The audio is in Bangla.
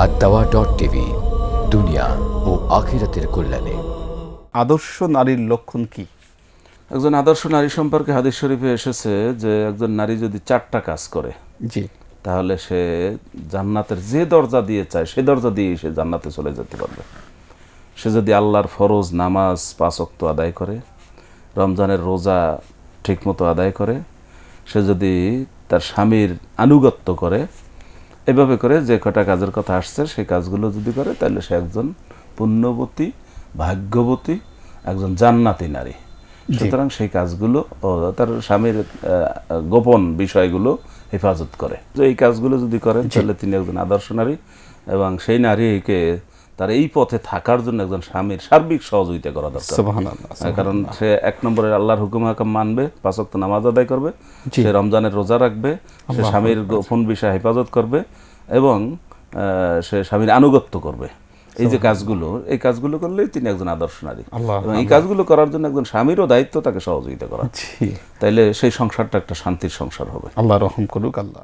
আর দাওয়া ডট টিভি দুনিয়া ও আখিরাতের কল্যাণে আদর্শ নারীর লক্ষণ কি? একজন আদর্শ নারী সম্পর্কে হাদিস শরীফে এসেছে যে একজন নারী যদি চারটা কাজ করে জি। তাহলে সে জান্নাতের যে দরজা দিয়ে চায় সে দরজা দিয়ে সে জান্নাতে চলে যেতে পারবে। সে যদি আল্লাহর ফরজ নামাজ পাঁচক্ত আদায় করে রমজানের রোজা ঠিকমতো আদায় করে সে যদি তার স্বামীর আনুগত্য করে এভাবে করে যে কটা কাজের কথা আসছে সেই কাজগুলো যদি করে তাহলে সে একজন পুণ্যবতী ভাগ্যবতী একজন জান্নাতি নারী। সুতরাং সেই কাজগুলো ও তার স্বামীর গোপন বিষয়গুলো হেফাজত করে। তো এই কাজগুলো যদি করেন তাহলে তিনি একজন আদর্শ নারী এবং সেই নারীকে তার এই পথে থাকার জন্য একজন স্বামীর সার্বিক সহযোগিতা করা দরকার। হ্যাঁ, কারণ সে এক নম্বরে আল্লাহর হুকুম হাকাম মানবে পাঁচক্ত নামাজ আদায় করবে সে রমজানের রোজা রাখবে সে স্বামীর গোপন বিষয় হেফাজত করবে এবং সে স্বামীর আনুগত্য করবে। এই যে কাজগুলো এই কাজগুলো করলেই তিনি একজন আদর্শ নারী। এবং এই কাজগুলো করার জন্য একজন স্বামীরও দায়িত্ব তাকে সহযোগিতা করা। তাইলে সেই সংসারটা একটা শান্তির সংসার হবে। আল্লাহ রহম করুক আল্লাহ।